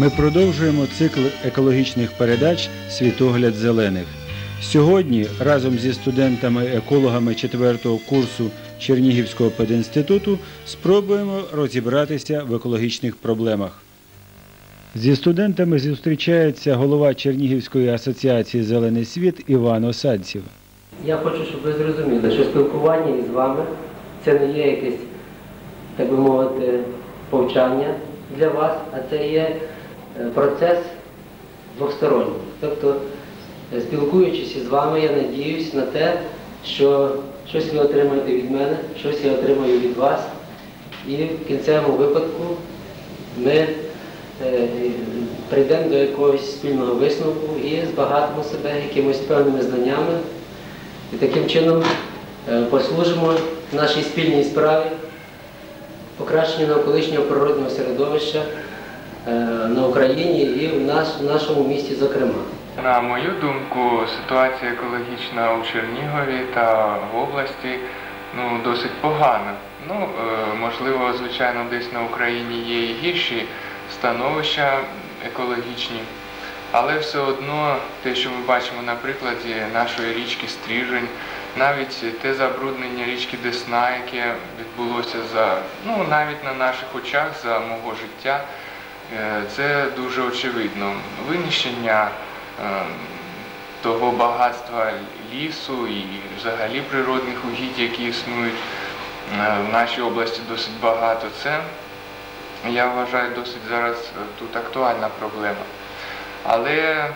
Ми продовжуємо цикл екологічних передач Світогляд зелених. Сьогодні разом зі студентами-екологами 4-го курсу Чернігівського пединституту спробуємо розібратися в екологічних проблемах. Зі студентами зустрічається голова Чернігівської асоціації Зелений світ Іван Осадців. Я хочу, щоб ви зрозуміли, що спілкування із вами це не є якесь, так би мовити, повчання для вас, а це є процес двосторонній. Тобто, е, спілкуючись із вами, я надіюсь на те, що щось ви отримаєте від мене, щось я отримаю від вас. І в кінцевому випадку ми е, прийдемо до якогось спільного висновку і збагатимо себе якимось певними знаннями. І таким чином е, послужимо нашій спільній справі покращенню навколишнього природного середовища е, на Україні і в, наш, в нашому місті, зокрема. На мою думку, ситуація екологічна у Чернігові та в області ну, досить погана. Ну, е, можливо, звичайно, десь на Україні є і гірші становища екологічні, але все одно те, що ми бачимо на прикладі нашої річки Стрижень, навіть те забруднення річки Десна, яке відбулося за, ну, навіть на наших очах за мого життя, е, це дуже очевидно. Винищення е, того багатства лісу і взагалі природних угідь, які існують е, в нашій області досить багато. Це, я вважаю, досить зараз е, тут актуальна проблема. Але е,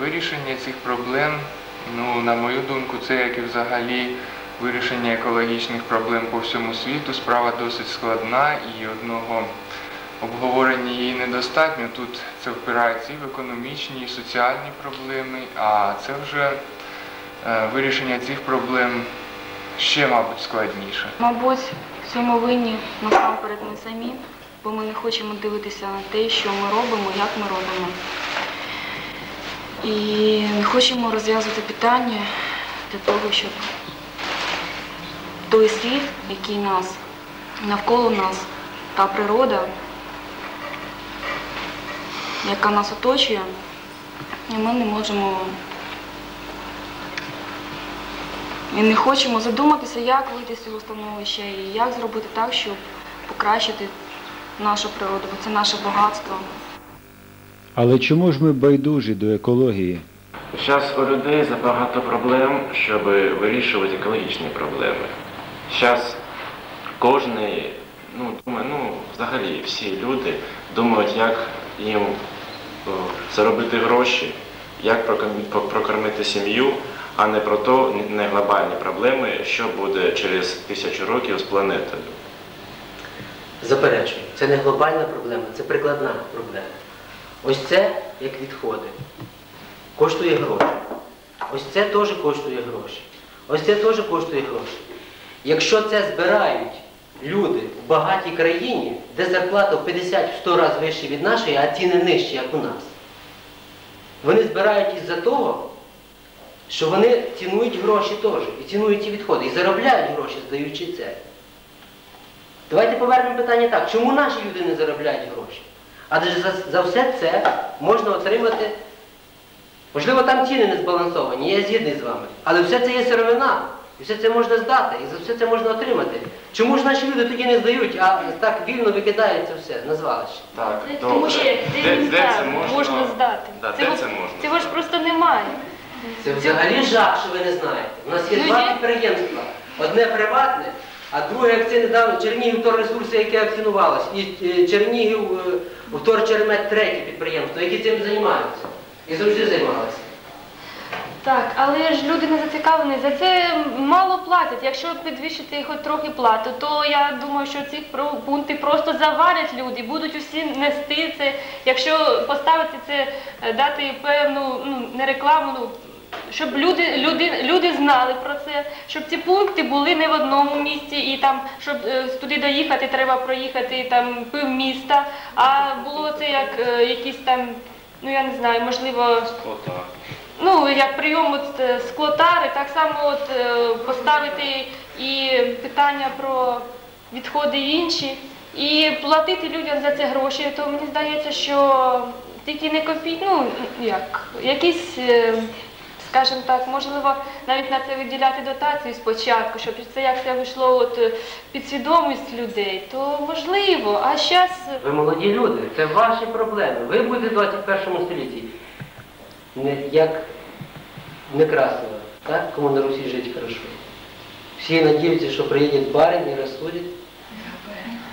вирішення цих проблем, ну, на мою думку, це як і взагалі вирішення екологічних проблем по всьому світу, справа досить складна і одного обговорення її недостатньо. Тут це впирається і в економічні, і соціальні проблеми, а це вже е, вирішення цих проблем ще, мабуть, складніше. Мабуть, в цьому винні насамперед ми самі, бо ми не хочемо дивитися на те, що ми робимо, як ми робимо. І не хочемо розв'язувати питання для того, щоб той світ, який нас навколо нас, та природа, яка нас оточує, і ми не можемо і не хочемо задуматися, як вийти з цього становища і як зробити так, щоб покращити нашу природу, бо це наше багатство. Але чому ж ми байдужі до екології? Зараз у людей забагато проблем, щоб вирішувати екологічні проблеми. Зараз кожен, ну, думає, ну, взагалі всі люди думають, як їм заробити гроші, як прокормити сім'ю, а не про то, не глобальні проблеми, що буде через тисячу років з планетою. Заперечую, це не глобальна проблема, це прикладна проблема. Ось це, як відходи, коштує гроші. Ось це теж коштує гроші. Ось це теж коштує гроші. Якщо це збирають люди в багатій країні, де зарплата в 50-100 разів вища від нашої, а ціни нижчі, як у нас, вони збирають із-за того, що вони цінують гроші теж, і цінують ці відходи, і заробляють гроші, здаючи це. Давайте повернемо питання так, чому наші люди не заробляють гроші? Адже за, за все це можна отримати, можливо, там ціни не збалансовані, я згідний з вами, але все це є сировина, і все це можна здати, і за все це можна отримати. Чому ж наші люди тоді не здають, а так вільно викидають це все на звалище? Так, Тому що Де, де, де це можна? можна здати. Да, Цього- де це можна? Цього ж просто немає. Це взагалі жах, що ви не знаєте. У нас є Ну, два підприємства. Одне приватне, а друге акція недавно Чернігів Торресурси, яке акціонувалось, і е, Чернігів е, Вторчеремет третє підприємство, які цим займаються. І завжди займалися. Так, але ж люди не зацікавлені. За це мало платять. Якщо підвищити хоч трохи плату, то я думаю, що ці пункти просто заварять люди, будуть усі нести це. Якщо поставити це, е, дати певну ну, не рекламу, ну, щоб люди, люди, люди знали про це, щоб ці пункти були не в одному місці, і там, щоб е, туди доїхати, треба проїхати там пів міста, а було це як е, якісь там, ну я не знаю, можливо. Ну, як прийом от, е, склотари, так само от, е, поставити і питання про відходи інші, і платити людям за це гроші, то мені здається, що тільки не копійки, ну як, якісь, е, скажімо так, можливо, навіть на це виділяти дотації спочатку, щоб це як це вийшло от під свідомість людей, то можливо. А зараз Ви молоді люди, це ваші проблеми. Ви будете в 21 столітті. Не як Некрасова, так? Кому на Русі жити хорошо. Всі надіються, що приїде барин і розсудить.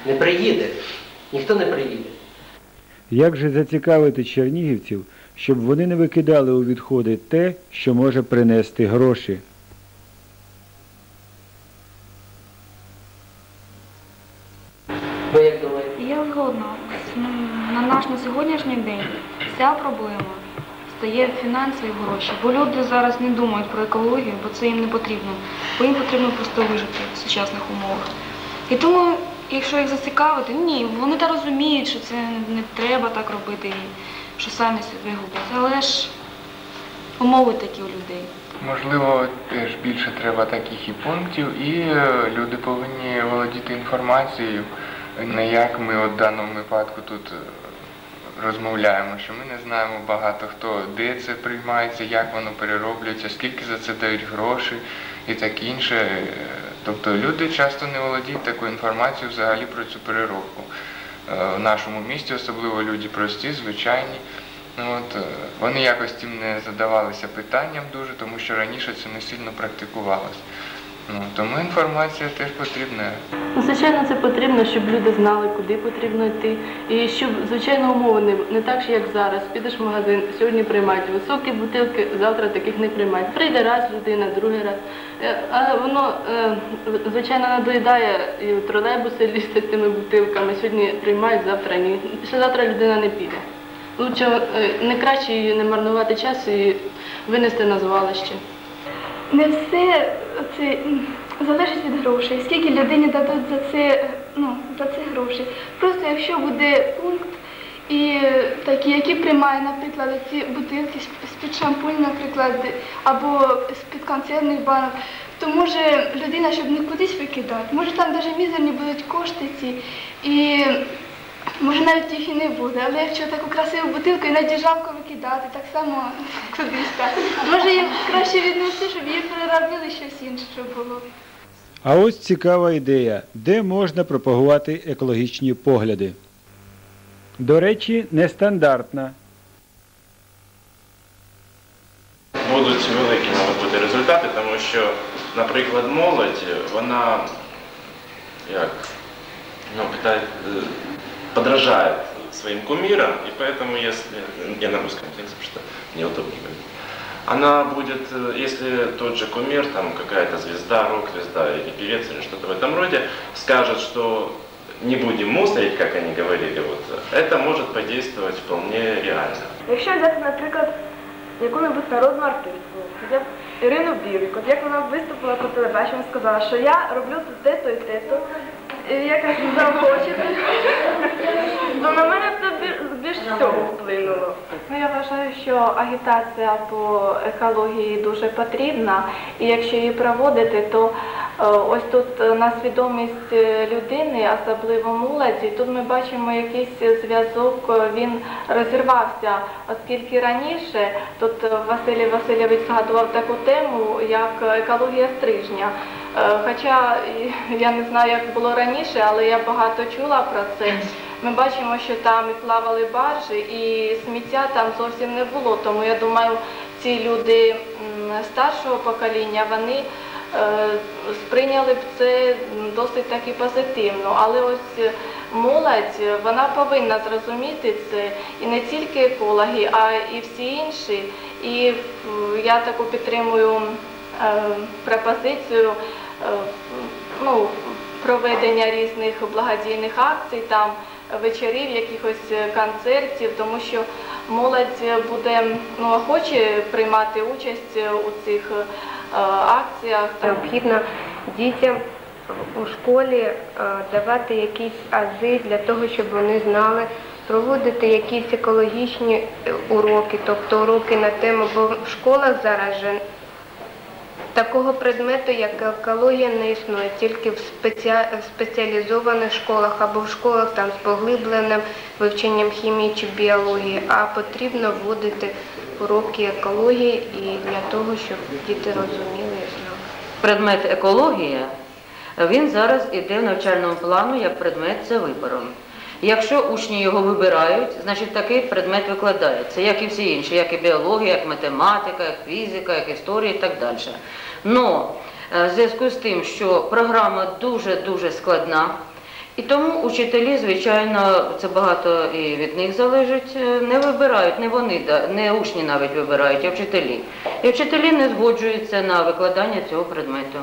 Не приїде. Ніхто не приїде. Як же зацікавити чернігівців, щоб вони не викидали у відходи те, що може принести гроші? Ви як думаєте? Я згодна. На наш на сьогоднішній день вся проблема стає фінансові гроші, бо люди зараз не думають про екологію, бо це їм не потрібно. Бо їм потрібно просто вижити в сучасних умовах. І тому, якщо їх зацікавити, ні, вони та розуміють, що це не треба так робити, що самі себе гублять. Але ж умови такі у людей. Можливо, теж більше треба таких і пунктів, і е, люди повинні володіти інформацією, не як ми от в даному випадку тут е, розмовляємо, що ми не знаємо багато хто, де це приймається, як воно перероблюється, скільки за це дають гроші і так інше. Тобто люди часто не володіють такою інформацією взагалі про цю переробку. Е, В нашому місті, особливо люди прості, звичайні. Ну, от, е, вони якось тим не задавалися питанням дуже, тому що раніше це не сильно практикувалося. Ну, тому інформація теж потрібна. Ну, Звичайно, це потрібно, щоб люди знали, куди потрібно йти. І щоб, звичайно, умови не, не так, як зараз. Підеш в магазин, сьогодні приймають високі бутилки, завтра таких не приймають. Прийде раз людина, другий раз. Е, А воно, е, звичайно, надоїдає і тролейбуси лізти з цими бутилками. Сьогодні приймають, завтра ні. Післязавтра людина не піде. Лучше е, не краще її не марнувати час і винести на звалище. Не все це залежить від грошей. Скільки людині дадуть за це, е, ну, за це гроші. Просто якщо буде пункт, і е, такі, які приймає, наприклад, ці бутилки з-під шампуню, наприклад, або з-під консервних банок, то може людина, щоб не кудись викидати, може там навіть мізерні будуть кошти ці. І може навіть їх і не буде. Але якщо таку красиву бутилку і на діжавку викидати, так само кудись так. Може їм краще віднести, щоб її переробили щось інше, щоб було. А ось цікава ідея, де можна пропагувати екологічні погляди. До речі, нестандартна. Будуть великі бути результати, тому що, наприклад, молодь, вона як, ну, питає, е, подражает своим кумирам, и поэтому, если, я на русском языке, потому что неудобно говорить, она будет, э, если тот же кумир, там какая-то звезда, рок-звезда или певец или что-то в этом роде, скажет, что не будем мусорить, как они говорили, вот, это может подействовать вполне реально. Якщо взяти, наприклад, яку-небудь народну артистку, хоча б Ірину Білик, от як вона виступила по телебаченню, сказала, що я роблю тут те-то і те-то, і якось захочете, то на мене це більш всього вплинуло. Ну, я вважаю, що агітація по екології дуже потрібна, і якщо її проводити, то е, ось тут е, на свідомість е, людини, особливо молоді, тут ми бачимо якийсь зв'язок, він розірвався, оскільки раніше тут Василій Васильович згадував таку тему, як екологія стрижня. Е, Хоча я не знаю, як було раніше, але я багато чула про це. Ми бачимо, що там і плавали баржі, і сміття там зовсім не було. Тому я думаю, ці люди старшого покоління вони е, сприйняли б це досить таки позитивно. Але ось молодь вона повинна зрозуміти це і не тільки екологи, а і всі інші. І я таку підтримую е, пропозицію. Е, ну, проведення різних благодійних акцій, там вечорів, якихось е, концертів, тому що молодь буде ну, охоче приймати участь е, у цих е, акціях. Необхідно дітям у школі е, давати якісь ази для того, щоб вони знали, проводити якісь екологічні е, уроки, тобто уроки на тему, бо в школах зараз же Такого предмету, як екологія, не існує, тільки в, спеціалізованих школах або в школах там з поглибленим вивченням хімії чи біології, а потрібно вводити уроки екології і для того, щоб діти розуміли і. Предмет екологія, він зараз іде в навчальному плану як предмет за вибором. Якщо учні його вибирають, значить такий предмет викладається, як і всі інші, як і біологія, як математика, як фізика, як історія і так далі. Но е, в зв'язку з тим, що програма дуже-дуже складна, і тому учителі, звичайно, це багато і від них залежить, е, не вибирають, не вони, не учні навіть вибирають, а вчителі. І вчителі не згоджуються на викладання цього предмету.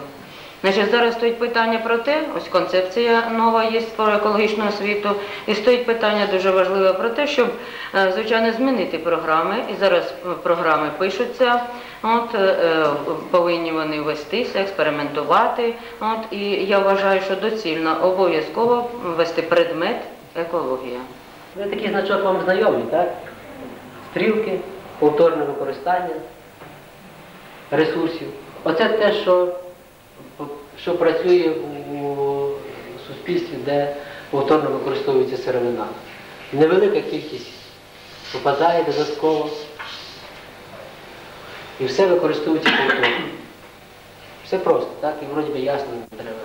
Значить, зараз стоїть питання про те, ось концепція нова є про екологічну освіту, і стоїть питання дуже важливе про те, щоб, е, звичайно, змінити програми. І зараз е, програми пишуться, от, е, повинні вони вестися, експериментувати. От, і я вважаю, що доцільно обов'язково ввести предмет екологія. Ви такий значок вам знайомий, так? Стрілки, повторне використання ресурсів. Оце те, що, що працює у суспільстві, де повторно використовується сировина. Невелика кількість попадає додатково. І все використовується повторно. Все просто, так? І вроді би ясно, не треба,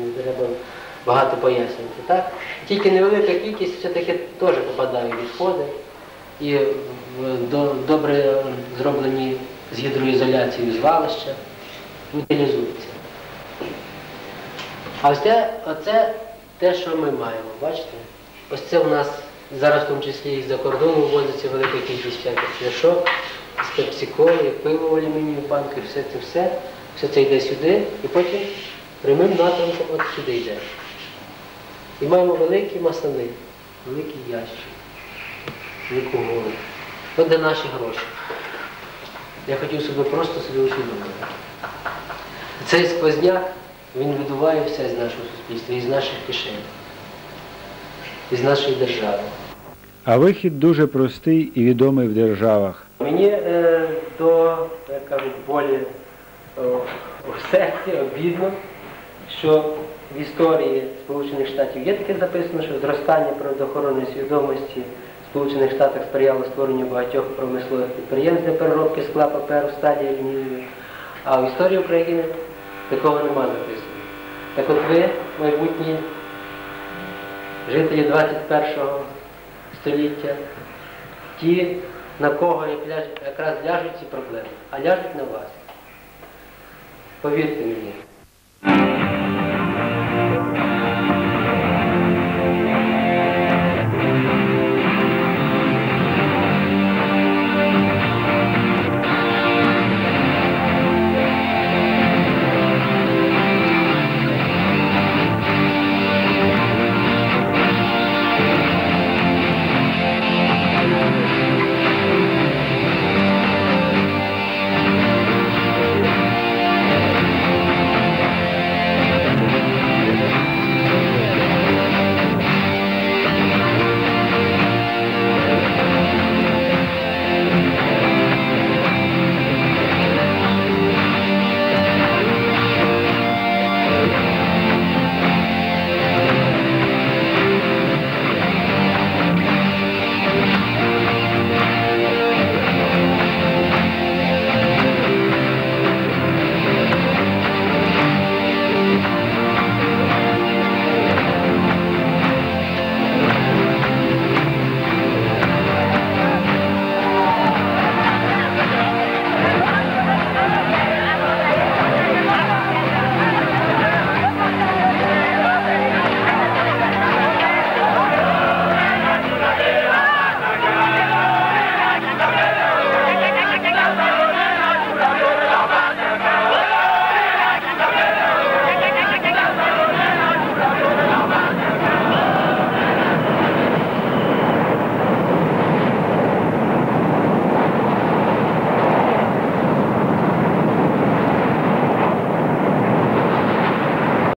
не треба багато пояснювати. Так? Тільки невелика кількість все-таки теж попадає в відходи і в добре зроблені з гідроізоляцією звалища утилізуються. А це, оце те, що ми маємо, бачите? Ось це у нас зараз в тому числі і за кордону ввозиться велика кількість всяких пляшок, з пепсиколи, пиво в алюмінієві банки, все це все. Все це йде сюди і потім прямим напрямком от сюди йде. І маємо великі масани, великий ящик, велику голову. От де наші гроші. Я хотів собі просто собі усвідомити. Цей сквозняк, він видуває все з нашого суспільства, із наших кишень, із нашої держави. А вихід дуже простий і відомий в державах. Мені е, до, як кажуть, болі у серці обідно, що в історії Сполучених Штатів є таке записано, що зростання природоохоронної свідомості в Сполучених Штатах сприяло створенню багатьох промислових підприємств для переробки скла, паперу, сталі алюмінію. А в історії України такого нема записано. Так от ви, майбутні жителі 21 століття, ті, на кого якраз ляжуть ці проблеми, а ляжуть на вас. Повірте мені,